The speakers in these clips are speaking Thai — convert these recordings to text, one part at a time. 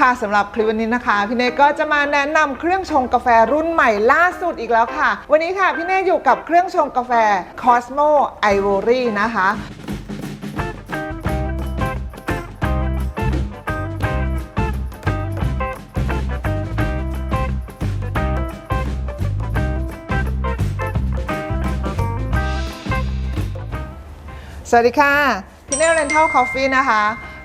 ค่ะสำหรับคลิปวันนี้นะคะพี่เนยก็จะมาแนะนำเครื่องชงกาแฟรุ่นใหม่ล่าสุดอีกแล้วค่ะ วันนี้ค่ะพี่เนยอยู่กับเครื่องชงกาแฟ Cosmo Ivory นะคะสวัสดีค่ะพี่เน่เรนทัลคอฟฟี่นะคะ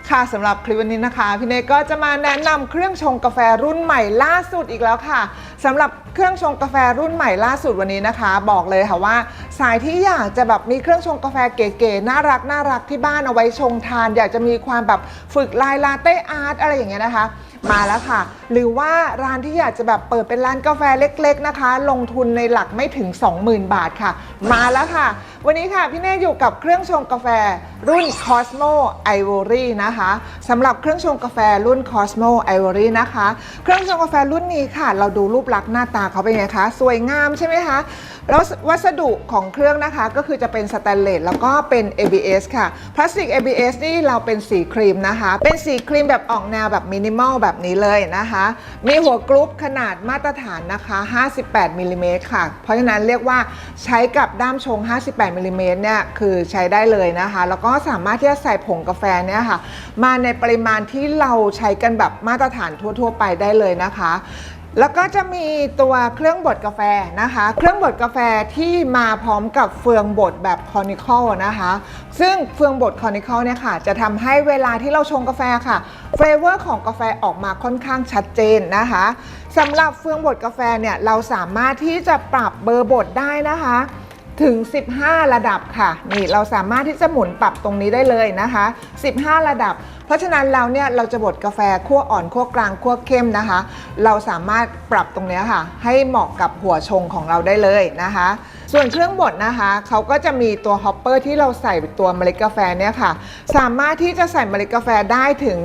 ค่ะสำหรับคลิปวันนี้นะคะพี่เน่ก็จะมาแนะนำเครื่องชงกาแฟรุ่นใหม่ล่าสุดอีกแล้วค่ะสำหรับเครื่องชงกาแฟรุ่นใหม่ล่าสุดวันนี้นะคะ บอกเลยค่ะว่า สายที่อยากจะแบบมีเครื่องชงกาแฟเก๋ๆน่ารักน่ารักที่บ้านเอาไว้ชงทาน อยากจะมีความแบบฝึกลายลาเต้อาร์ตอะไรอย่างเงี้ยนะคะ มาแล้วค่ะ หรือว่าร้านที่อยากจะแบบเปิดเป็นร้านกาแฟเล็ก ๆนะคะ ลงทุนในหลักไม่ถึง 20,000 บาทค่ะ มาแล้วค่ะ วันนี้ค่ะพี่เน่อยู่กับเครื่องชงกาแฟรุ่น Cosmo Ivory นะคะสำหรับเครื่องชงกาแฟรุ่น Cosmo Ivory นะคะ เครื่องชงกาแฟรุ่นนี้ค่ะ เราดูรูปลักษณ์หน้าตาเขาเป็นไงคะ สวยงามใช่ไหมคะแล้ววัสดุของเครื่องนะคะก็คือจะเป็นสแตนเลสแล้วก็เป็น ABS ค่ะพลาสติก ABS นี่เราเป็นสีครีมนะคะ เป็นสีครีมแบบออกแนวแบบมินิมอลแบบนี้เลยนะคะ มีหัวกรุ๊ปขนาดมาตรฐานนะคะ 58มิลลิเมตรค่ะ เพราะฉะนั้นเรียกว่าใช้กับด้ามชง 58มิลลิเมตรเนี่ยคือใช้ได้เลยนะคะ แล้วก็สามารถที่จะใส่ผงกาแฟเนี่ยค่ะ มาในปริมาณที่เราใช้กันแบบมาตรฐานทั่ว ๆ ไปได้เลยนะคะแล้วก็จะมีตัวเครื่องบดกาแฟนะคะ เครื่องบดกาแฟที่มาพร้อมกับเฟืองบดแบบคอนิคอลนะคะ ซึ่งเฟืองบดคอนิคอลเนี่ยค่ะ จะทำให้เวลาที่เราชงกาแฟค่ะเฟลเวอร์ของกาแฟออกมาค่อนข้างชัดเจนนะคะสำหรับเฟืองบดกาแฟเนี่ยเราสามารถที่จะปรับเบอร์บดได้นะคะ ถึง 15 ระดับค่ะ นี่เราสามารถที่จะหมุนปรับตรงนี้ได้เลยนะคะ 15 ระดับ เพราะฉะนั้นเราเนี่ยเราจะบดกาแฟขั้วอ่อนขั้วกลางขั้วเข้มนะคะ เราสามารถปรับตรงนี้ค่ะ ให้เหมาะกับหัวชงของเราได้เลยนะคะ ส่วนเครื่องบดนะคะเขาก็จะมีตัวฮอปเปอร์ที่เราใส่ตัวเมล็ดกาแฟเนี่ยค่ะ สามารถที่จะใส่เมล็ดกาแฟได้ถึง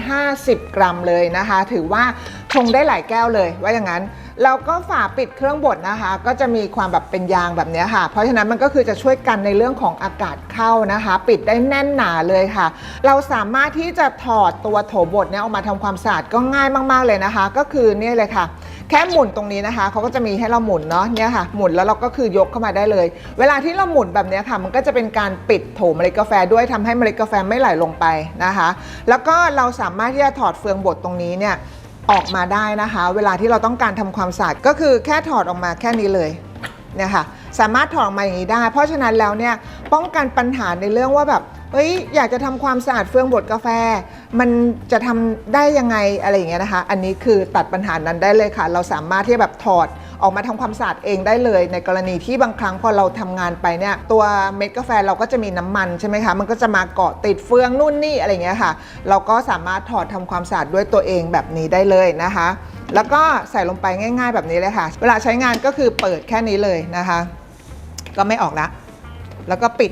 150 กรัมเลยนะคะ ถือว่าชงได้หลายแก้วเลย ว่าอย่างนั้นแล้วก็ฝาปิดเครื่องบดนะคะ ก็จะมีความแบบเป็นยางแบบนี้ค่ะ เพราะฉะนั้นมันก็คือจะช่วยกันในเรื่องของอากาศเข้านะคะ ปิดได้แน่นหนาเลยค่ะ เราสามารถที่จะถอดตัวโถบดเนี่ยออกมาทำความสะอาดก็ง่ายมาก ๆเลยนะคะ ก็คือเนี่ยเลยค่ะ แค่หมุนตรงนี้นะคะเขาก็จะมีให้เราหมุนเนาะเนี่ยค่ะหมุนแล้วเราก็คือยกเข้ามาได้เลย เวลาที่เราหมุนแบบนี้ค่ะ มันก็จะเป็นการปิดโถเมล็ดกาแฟด้วยทำให้เมล็ดกาแฟไม่ไหลลงไปนะคะ แล้วก็เราสามารถที่จะถอดเฟืองบดตรงนี้เนี่ยออกมาได้นะคะ เวลาที่เราต้องการทำความสะอาดก็คือแค่ถอดออกมาแค่นี้เลยเนี่ยค่ะสามารถถอดออกมาอย่างนี้ได้ เพราะฉะนั้นแล้วเนี่ยป้องกันปัญหาในเรื่องว่าแบบ เฮ้ยอยากจะทำความสะอาดเฟืองบดกาแฟ มันจะทำได้ยังไงอะไรอย่างเงี้ยนะคะ อันนี้คือตัดปัญหานั้นได้เลยค่ะ เราสามารถที่แบบถอดออกมาทำความสะอาดเองได้เลย ในกรณีที่บางครั้งพอเราทำงานไปเนี่ยตัวเม็ดกาแฟเราก็จะมีน้ำมันใช่ไหมคะมันก็จะมาเกาะติดเฟืองนู่นนี่อะไรอย่างเงี้ยค่ะ เราก็สามารถถอดทำความสะอาดด้วยตัวเองแบบนี้ได้เลยนะคะ แล้วก็ใส่ลงไปง่าย ๆ แบบนี้เลยค่ะ เวลาใช้งานก็คือเปิดแค่นี้เลยนะคะ ก็ไม่ออกละแล้วก็ปิด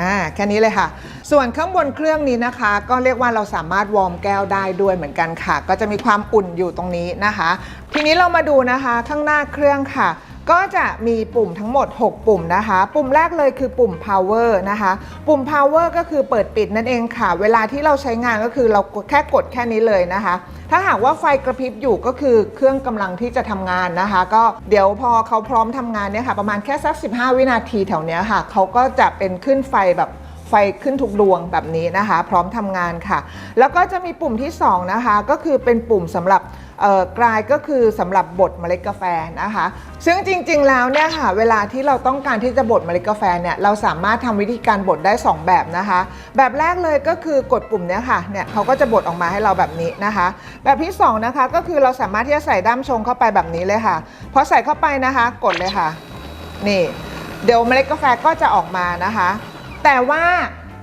อ่าแค่นี้เลยค่ะ ส่วนข้างบนเครื่องนี้นะคะ ก็เรียกว่าเราสามารถวอร์มแก้วได้ด้วยเหมือนกันค่ะ ก็จะมีความอุ่นอยู่ตรงนี้นะคะ ทีนี้เรามาดูนะคะข้างหน้าเครื่องค่ะ ก็จะมีปุ่มทั้งหมด 6 ปุ่มนะคะ ปุ่มแรกเลยคือปุ่ม power นะคะ ปุ่ม power ก็คือเปิดปิดนั่นเองค่ะ เวลาที่เราใช้งานก็คือเราแค่กดแค่นี้เลยนะคะ ถ้าหากว่าไฟกระพริบอยู่ก็คือเครื่องกำลังที่จะทำงานนะคะ ก็เดี๋ยวพอเขาพร้อมทำงานเนี่ยค่ะ ประมาณแค่สัก 15 วินาทีแถวเนี้ยค่ะเขาก็จะเป็นขึ้นไฟแบบไฟขึ้นทุกดวงแบบนี้นะคะ พร้อมทำงานค่ะ แล้วก็จะมีปุ่มที่ 2 นะคะ ก็คือเป็นปุ่มสำหรับ กลายก็คือสำหรับบดเมล็ดกาแฟนะคะ ซึ่งจริงๆแล้วเนี่ยค่ะเวลาที่เราต้องการที่จะบดเมล็ดกาแฟเนี่ยเราสามารถทำวิธีการบดได้ 2 แบบนะคะ แบบแรกเลยก็คือกดปุ่มเนี้ยค่ะเนี่ยเขาก็จะบดออกมาให้เราแบบนี้นะคะ แบบที่สองนะคะก็คือเราสามารถที่จะใส่ด้ามชงเข้าไปแบบนี้เลยค่ะพอใส่เข้าไปนะคะ กดเลยค่ะนี่เดี๋ยวเมล็ดกาแฟก็จะออกมานะคะ แต่ว่า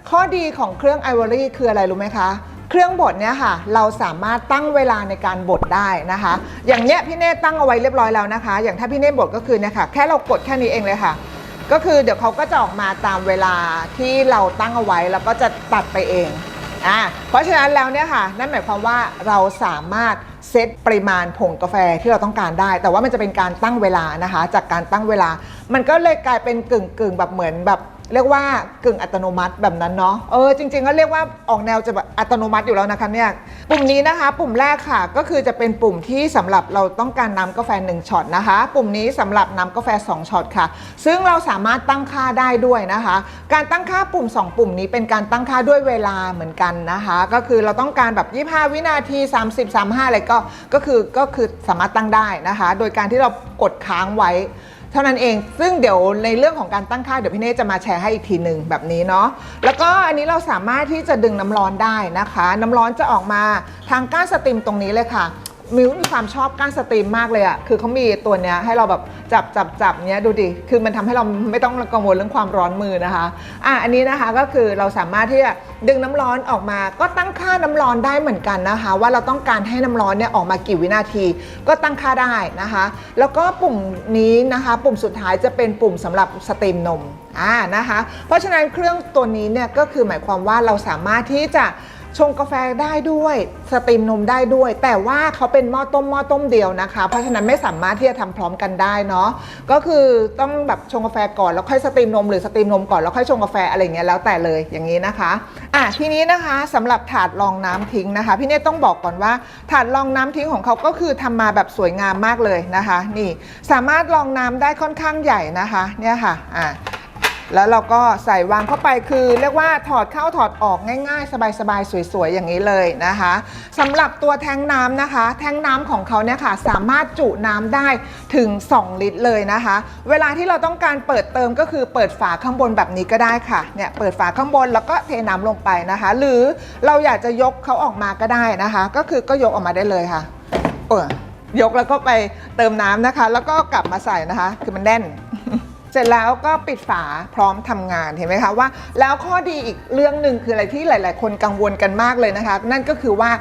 ข้อดีของเครื่องไอวอรี่คืออะไรรู้ไหมคะ เครื่องบดเนี่ยค่ะ เราสามารถตั้งเวลาในการบดได้นะคะ อย่างเนี้ยพี่เน่ตั้งเอาไว้เรียบร้อยแล้วนะคะ อย่างถ้าพี่เน่บดก็คือเนี่ยค่ะ แค่เรากดแค่นี้เองเลยค่ะ ก็คือเดี๋ยวเขาก็จะออกมาตามเวลาที่เราตั้งเอาไว้แล้วก็จะตัดไปเองอ่าเพราะฉะนั้นแล้วเนี่ยค่ะ นั่นหมายความว่าเราสามารถเซตปริมาณผงกาแฟที่เราต้องการได้ แต่ว่ามันจะเป็นการตั้งเวลานะคะ จากการตั้งเวลา มันก็เลยกลายเป็นกึ่งกึ่งๆแบบเหมือนแบบ เรียกว่ากึ่งอัตโนมัติแบบนั้นเนาะเออจริงๆก็เรียกว่าออกแนวจะแบบอัตโนมัติอยู่แล้วนะคะเนี่ยปุ่มนี้นะคะ ปุ่มแรกค่ะก็คือจะเป็นปุ่มที่สำหรับเราต้องการน้ำกาแฟ1ช็อตนะคะ ปุ่มนี้สำหรับน้ำกาแฟ2ช็อตค่ะ ซึ่งเราสามารถตั้งค่าได้ด้วยนะคะ การตั้งค่าปุ่ม 2 ปุ่มนี้เป็นการตั้งค่าด้วยเวลาเหมือนกันนะคะ ก็คือเราต้องการแบบ 25 วินาที 30 35อะไรก็ก็คือก็คือสามารถตั้งได้นะคะ โดยการที่เรากดค้างไว้ เท่านั้นเอง ซึ่งเดี๋ยวในเรื่องของการตั้งค่าเดี๋ยวพี่เน่จะมาแชร์ให้อีกทีหนึ่งแบบนี้เนาะ แล้วก็อันนี้เราสามารถที่จะดึงน้ำร้อนได้นะคะ น้ำร้อนจะออกมาทางก้านสติมตรงนี้เลยค่ะ มิวมีความชอบก้านสตรีมมากเลยอะคือเขามีตัวเนี้ยให้เราแบบจับจับจับเนี้ยดูดิ คือมันทำให้เราไม่ต้องกังวลเรื่องความร้อนมือนะคะ อะอันนี้นะคะก็คือเราสามารถที่จะดึงน้ำร้อนออกมา ก็ตั้งค่าน้ำร้อนได้เหมือนกันนะคะ ว่าเราต้องการให้น้ำร้อนเนี่ยออกมากี่วินาที ก็ตั้งค่าได้นะคะ แล้วก็ปุ่มนี้นะคะ ปุ่มสุดท้ายจะเป็นปุ่มสำหรับสตรีมนมอ่านะคะ เพราะฉะนั้นเครื่องตัวนี้เนี่ยก็คือหมายความว่าเราสามารถที่จะ ชงกาแฟได้ด้วย สตรีมนมได้ด้วย แต่ว่าเขาเป็นหม้อต้มหม้อต้มเดียวนะคะ เพราะฉะนั้นไม่สามารถที่จะทำพร้อมกันได้เนาะก็คือต้องแบบชงกาแฟก่อนแล้วค่อยสตรีมนมหรือสตรีมนมก่อนแล้วค่อยชงกาแฟอะไรเงี้ยแล้วแต่เลยอย่างนี้นะคะอะทีนี้นะคะสำหรับถาดรองน้ำทิ้งนะคะ พี่เนตต้องบอกก่อนว่า ถาดรองน้ำทิ้งของเขาก็คือทำมาแบบสวยงามมากเลยนะคะ นี่สามารถรองน้ำได้ค่อนข้างใหญ่นะคะ เนี่ยค่ะอะ แล้วเราก็ใส่วางเข้าไปคือเรียกว่าถอดเข้าถอดออกง่าย ๆ สบายๆ สวยๆ อย่างนี้เลยนะคะสำหรับตัวแทงน้ำนะคะ แทงน้ำของเขาเนี่ยค่ะสามารถจุน้ำได้ถึง 2 ลิตรเลยนะคะ เวลาที่เราต้องการเปิดเติมก็คือเปิดฝาข้างบนแบบนี้ก็ได้ค่ะเนี่ยเปิดฝาข้างบนแล้วก็เทน้ำลงไปนะคะ หรือเราอยากจะยกเขาออกมาก็ได้นะคะ ก็คือก็ยกออกมาได้เลยค่ะเออยกแล้วก็ไปเติมน้ำนะคะ แล้วก็กลับมาใส่นะคะ คือมันแน่น เสร็จแล้วก็ปิดฝาพร้อมทำงานเห็นไหมคะว่า แล้วข้อดีอีกเรื่องหนึ่งคืออะไรที่หลาย ๆ คนกังวลกันมากเลยนะคะ นั่นก็คือว่า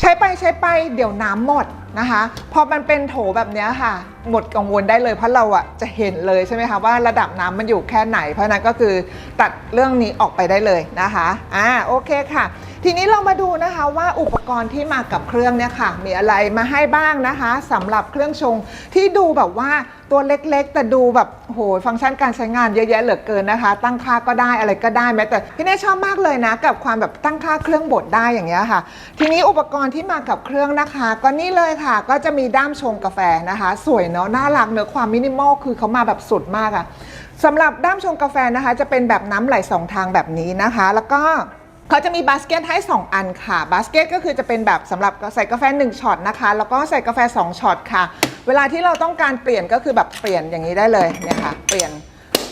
ใช้ไปใช้ไปเดี๋ยวน้ำหมดนะคะ พอมันเป็นโถแบบนี้ค่ะ หมดกังวลได้เลยเพราะเราอะจะเห็นเลยใช่ไหมคะว่าระดับน้ำมันอยู่แค่ไหน เพราะนั้นก็คือตัดเรื่องนี้ออกไปได้เลยนะคะอ่าโอเคค่ะ ทีนี้เรามาดูนะคะว่าอุปกรณ์ที่มากับเครื่องเนี่ยค่ะ มีอะไรมาให้บ้างนะคะสำหรับเครื่องชงที่ดูแบบว่า ตัวเล็กๆ แต่ดูแบบโหฟังก์ชันการใช้งานเยอะแยะเหลือเกินนะคะ ตั้งค่าก็ได้อะไรก็ได้แม้แต่พี่เน่ชอบมากเลยนะ กับความแบบตั้งค่าเครื่องบดได้อย่างเงี้ยค่ะ ทีนี้อุปกรณ์ที่มากับเครื่องนะคะ ก็นี่เลยค่ะ ก็จะมีด้ามชงกาแฟนะคะ สวยเนาะน่ารักเนื้อความมินิมอลคือเขามาแบบสุดมากอะสำหรับด้ามชงกาแฟนะคะ จะเป็นแบบน้ำไหลสองทางแบบนี้นะคะ แล้วก็เขาจะมีบาสเกตให้ 2 อันค่ะ บาสเกตก็คือจะเป็นแบบสำหรับใส่กาแฟ 1ช็อตนะคะ แล้วก็ใส่กาแฟ 2ช็อตค่ะ เวลาที่เราต้องการเปลี่ยนก็คือแบบเปลี่ยนอย่างนี้ได้เลยเนี่ยค่ะ เปลี่ยน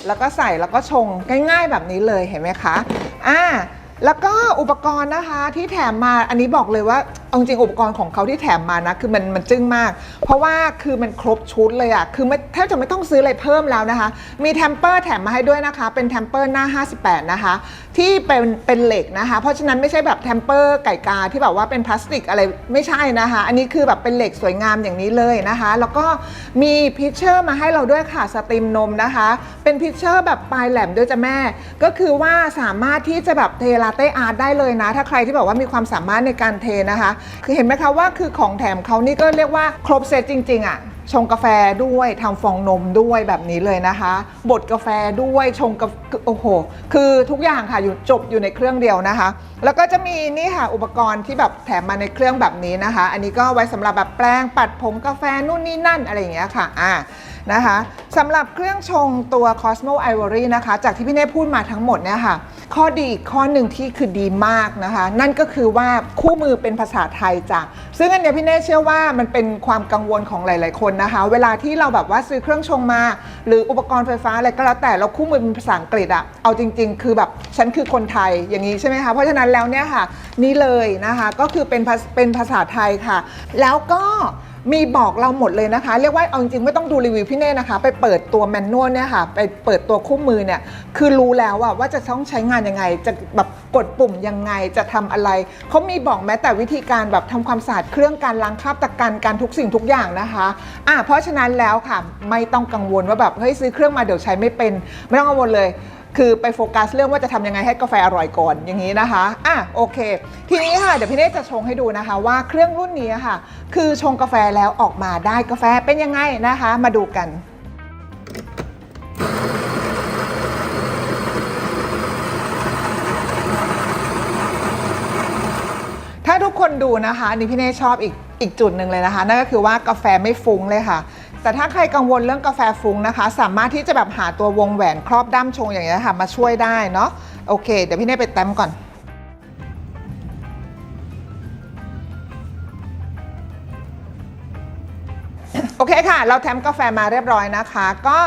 แล้วก็ใส่แล้วก็ชงง่าย ๆ แบบนี้เลยเห็นไหมคะอ่า แล้วก็อุปกรณ์นะคะที่แถมมาอันนี้บอกเลยว่าเอาจริงอุปกรณ์ของเขาที่แถมมานะคือมันมันจึ้งมาก เพราะว่าคือมันครบชุดเลยอะคือไม่แทบจะไม่ต้องซื้ออะไรเพิ่มแล้วนะคะ มีแทมเปอร์แถมมาให้ด้วยนะคะ เป็นแทมเปอร์หน้า 58 นะคะ ที่เป็นเป็นเหล็กนะคะ เพราะฉะนั้นไม่ใช่แบบแทมเปอร์ไก่กาที่แบบว่าเป็นพลาสติกอะไรไม่ใช่นะคะ อันนี้คือแบบเป็นเหล็กสวยงามอย่างนี้เลยนะคะ แล้วก็มีพิชเชอร์มาให้เราด้วยค่ะสตรีมนมนะคะ เป็นพิชเชอร์แบบปลายแหลมด้วยจ้ะแม่ ก็คือว่าสามารถที่จะแบบเทลาเต้อาร์ตได้เลยนะ ถ้าใครที่แบบว่ามีความสามารถในการเทนะคะ คือเห็นไหมคะว่าคือของแถมเขานี่ก็เรียกว่าครบเซตจริง ๆอะ่ะชงกาแฟด้วยทำฟองนมด้วยแบบนี้เลยนะคะ บดกาแฟด้วยชงกาแฟโอ้โห คือทุกอย่างค่ะอยู่จบอยู่ในเครื่องเดียวนะคะ แล้วก็จะมีนี่ค่ะอุปกรณ์ที่แบบแถมมาในเครื่องแบบนี้นะคะ อันนี้ก็ไว้สำหรับแบบแปลงปัดผงกาแฟนู่นนี่นั่นอะไรอย่างเงี้ยค่ะอ่า นะคะสำหรับเครื่องชงตัว Cosmo Ivory นะคะ จากที่พี่เน่พูดมาทั้งหมดเนี่ยค่ะ ข้อดีอีกข้อหนึ่งที่คือดีมากนะคะ นั่นก็คือว่าคู่มือเป็นภาษาไทยจ้ะซึ่งอันเนี้ยพี่เน่เชื่อว่ามันเป็นความกังวลของหลาย ๆ คนนะคะ เวลาที่เราแบบว่าซื้อเครื่องชงมา หรืออุปกรณ์ไฟฟ้าอะไรก็แล้วแต่เราคู่มือเป็นภาษาอังกฤษอะเอาจริง ๆ คือแบบฉันคือคนไทยอย่างนี้ใช่ไหมคะเพราะฉะนั้นแล้วเนี่ยค่ะนี่เลยนะคะก็คือเป็นภาเป็นภาษาไทยค่ะ แล้วก็ มีบอกเราหมดเลยนะคะ เรียกว่าเอาจริงๆไม่ต้องดูรีวิวพี่เน่นะคะ ไปเปิดตัวแมนนวลเนี่ยค่ะ ไปเปิดตัวคู่มือเนี่ยคือรู้แล้วอะว่าจะต้องใช้งานยังไง จะแบบกดปุ่มยังไงจะทำอะไรเขามีบอกแม้แต่วิธีการแบบทำความสะอาดเครื่องการล้างคราบตะกันการทุกสิ่งทุกอย่างนะคะอะเพราะฉะนั้นแล้วค่ะไม่ต้องกังวลว่าแบบเฮ้ยซื้อเครื่องมาเดี๋ยวใช้ไม่เป็น ไม่ต้องกังวลเลย คือไปโฟกัสเรื่องว่าจะทำยังไงให้กาแฟอร่อยก่อนอย่างนี้นะคะอะโอเค ทีนี้ค่ะเดี๋ยวพี่เนตจะชงให้ดูนะคะ ว่าเครื่องรุ่นนี้ค่ะ คือชงกาแฟแล้วออกมาได้กาแฟเป็นยังไงนะคะ มาดูกันถ้าทุกคนดูนะคะนี่พี่เน่ชอบอีกอีกจุดหนึ่งเลยนะคะ นั่นก็คือว่ากาแฟไม่ฟุ้งเลยค่ะ แต่ถ้าใครกังวลเรื่องกาแฟฟุ้งนะคะ สามารถที่จะแบบหาตัววงแหวนครอบด้ามชงอย่างนี้ยค่ะมาช่วยได้เนาะโอเค เดี๋ยวพี่เน่ไปแต้มก่อนโอเคค่ะ เราแถมกาแฟมาเรียบร้อยนะคะ ก็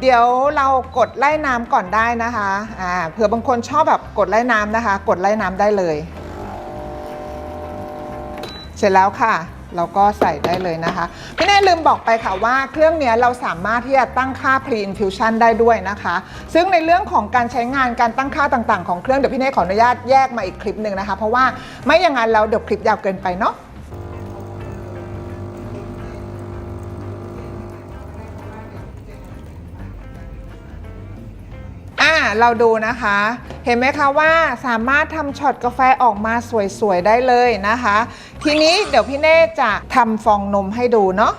เดี๋ยวเรากดไล่น้ำก่อนได้นะคะอ่าเผื่อบางคนชอบแบบกดไล่น้ำนะคะ กดไล่น้ำได้เลย เสร็จแล้วค่ะ เราก็ใส่ได้เลยนะคะพี่แน่ลืมบอกไปค่ะว่าเครื่องนี้เราสามารถที่จะตั้งค่า pre infusion ได้ด้วยนะคะ ซึ่งในเรื่องของการใช้งานการตั้งค่าต่างๆของเครื่องเดี๋ยวพี่แน่ขออนุญาตแยกมาอีกคลิปหนึ่งนะคะ เพราะว่าไม่อย่างนั้นแล้วเดี๋ยวคลิปยาวเกินไปเนาะ เราดูนะคะ เห็นไหมคะว่าสามารถทำช็อตกาแฟออกมาสวยๆได้เลยนะคะ ทีนี้เดี๋ยวพี่เน่จะทำฟองนมให้ดูเนาะ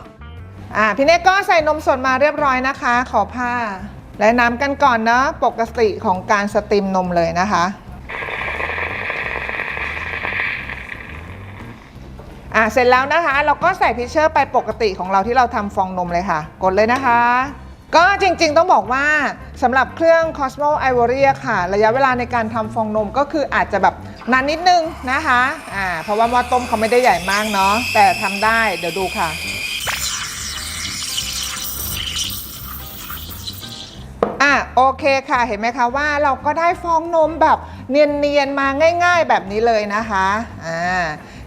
อ่าพี่เน่ก็ใส่นมสดมาเรียบร้อยนะคะ ขอผ้า และน้ำกันก่อนเนาะปกติของการสตรีมนมเลยนะคะอะเสร็จแล้วนะคะ เราก็ใส่พิเชอร์ไปปกติของเราที่เราทำฟองนมเลยค่ะ กดเลยนะคะ ก็จริงๆต้องบอกว่าสำหรับเครื่อง Cosmo Ivory อะค่ะ ระยะเวลาในการทำฟองนมก็คืออาจจะแบบนานนิดนึงนะคะอ่าเพราะว่าหม้อต้มเขาไม่ได้ใหญ่มากเนาะแต่ทำได้เดี๋ยวดูค่ะ อะโอเคค่ะเห็นไหมคะว่าเราก็ได้ฟองนมแบบเนียนๆมาง่ายๆแบบนี้เลยนะคะอ่า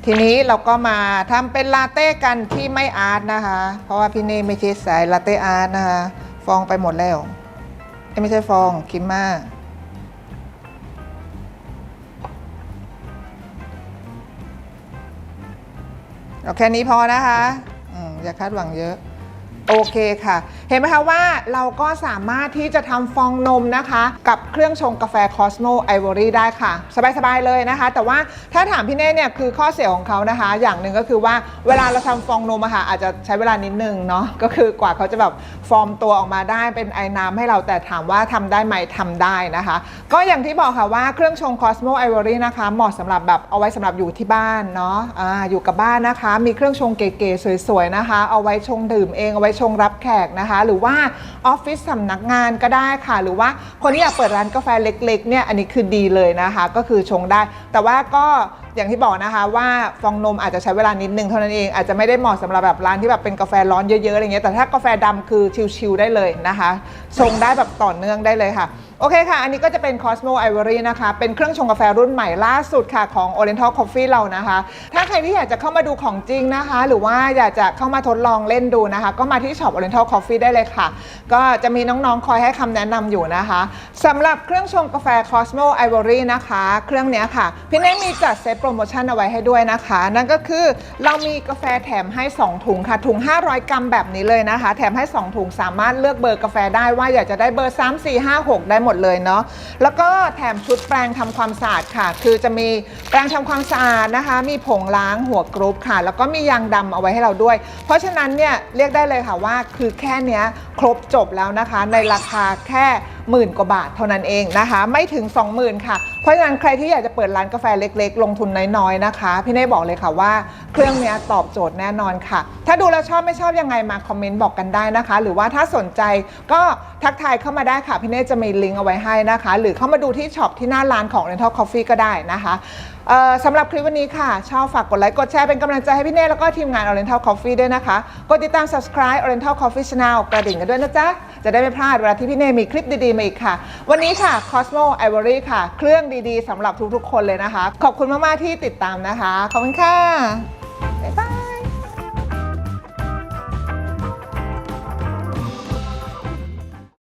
ทีนี้เราก็มาทำเป็นลาเต้กันที่ไม่อาร์ตนะคะ เพราะว่าพี่เน่ไม่ใช่สายลาเต้อาร์ตนะคะ องไปหมดแล้วเอ้ไม่ใช่ฟองคิมมาเอาแค่นี้พอนะคะ อย่าคาดหวังเยอะ โอเคค่ะ เห็นไหมคะว่าเราก็สามารถที่จะทำฟองนมนะคะ กับเครื่องชงกาแฟ Cosmo Ivory ได้ค่ะ สบาย ๆ เลยนะคะ แต่ว่าถ้าถามพี่เน่เนี่ยคือข้อเสียของเขานะคะ อย่างหนึ่งก็คือว่าเวลาเราทำฟองนมอะค่ะอาจจะใช้เวลานิดนึงเนาะก็คือกว่าเขาจะแบบฟอร์มตัวออกมาได้เป็นไอ้น้ำให้เราแต่ถามว่าทำได้ไหมทำได้นะคะ ก็อย่างที่บอกค่ะว่าเครื่องชง Cosmo Ivory นะคะเหมาะสำหรับแบบเอาไว้สำหรับอยู่ที่บ้านเนาะอ่าอยู่กับบ้านนะคะ มีเครื่องชงเก๋ๆสวยๆนะคะ เอาไว้ชงดื่มเองเอาไว้ชงรับแขกนะคะ หรือว่าออฟฟิศสำนักงานก็ได้ค่ะ หรือว่าคนที่อยากเปิดร้านกาแฟเล็กๆเนี่ยอันนี้คือดีเลยนะคะ ก็คือชงได้ แต่ว่าก็อย่างที่บอกนะคะว่าฟองนมอาจจะใช้เวลานิดนึงเท่านั้นเองอาจจะไม่ได้เหมาะสำหรับแบบร้านที่แบบเป็นกาแฟร้อนเยอะๆอะไรเงี้ยแต่ถ้ากาแฟดำคือชิลๆได้เลยนะคะชงได้แบบต่อเนื่องได้เลยค่ะ โอเคค่ะ อันนี้ก็จะเป็น Cosmo Ivory นะคะ เป็นเครื่องชงกาแฟรุ่นใหม่ล่าสุดค่ะของ Oriental Coffee เรานะคะ ถ้าใครที่อยากจะเข้ามาดูของจริงนะคะ หรือว่าอยากจะเข้ามาทดลองเล่นดูนะคะ ก็มาที่ช็อป Oriental Coffee ได้เลยค่ะ ก็จะมีน้องๆ คอยให้คำแนะนำอยู่นะคะสำหรับเครื่องชงกาแฟ Cosmo Ivory นะคะ เครื่องนี้ค่ะ พี่เน่มีจัดเซตโปรโมชั่นเอาไว้ให้ด้วยนะคะ นั่นก็คือเรามีกาแฟแถมให้ 2 ถุงค่ะ ถุง 500 กรัมแบบนี้เลยนะคะ แถมให้ 2 ถุงสามารถเลือกเบอร์กาแฟได้ว่าอยากจะได้เบอร์ 3 4 5 6 ได้หมดเลยเนาะแล้วก็แถมชุดแปรงทำความสะอาดค่ะ คือจะมีแปรงทำความสะอาดนะคะ มีผงล้างหัวกรุ๊ปค่ะ แล้วก็มียางดำเอาไว้ให้เราด้วย เพราะฉะนั้นเนี่ยเรียกได้เลยค่ะว่า คือแค่นี้ครบจบแล้วนะคะ ในราคาแค่หมื่นกว่าบาทเท่านั้นเองนะคะ ไม่ถึง 20,000 ค่ะ เพราะฉะนั้นใครที่อยากจะเปิดร้านกาแฟเล็ก ๆ ลงทุนน้อยๆนะคะ พี่เน่บอกเลยค่ะว่าเครื่องนี้ตอบโจทย์แน่นอนค่ะ ถ้าดูแล้วชอบไม่ชอบยังไงมาคอมเมนต์บอกกันได้นะคะ หรือว่าถ้าสนใจก็ทักทายเข้ามาได้ค่ะ พี่เน่จะมีลิงก์เอาไว้ให้นะคะ หรือเข้ามาดูที่ช็อปที่หน้าร้านของ Rental Coffee ก็ได้นะคะสำหรับคลิปวันนี้ค่ะ ชอบฝากกดไลค์ กดแชร์เป็นกำลังใจให้พี่เน่แล้วก็ทีมงาน Oriental Coffee ด้วยนะคะ กดติดตาม subscribe Oriental Coffee Channel กระดิ่งกันด้วยนะจ๊ะ จะได้ไม่พลาดเวลาที่พี่เนมีคลิปดีๆมาอีกค่ะ วันนี้ค่ะ Cosmo Ivory ค่ะ เครื่องดีๆสำหรับทุกๆ คนเลยนะคะ ขอบคุณมากๆที่ติดตามนะคะ ขอบคุณค่ะ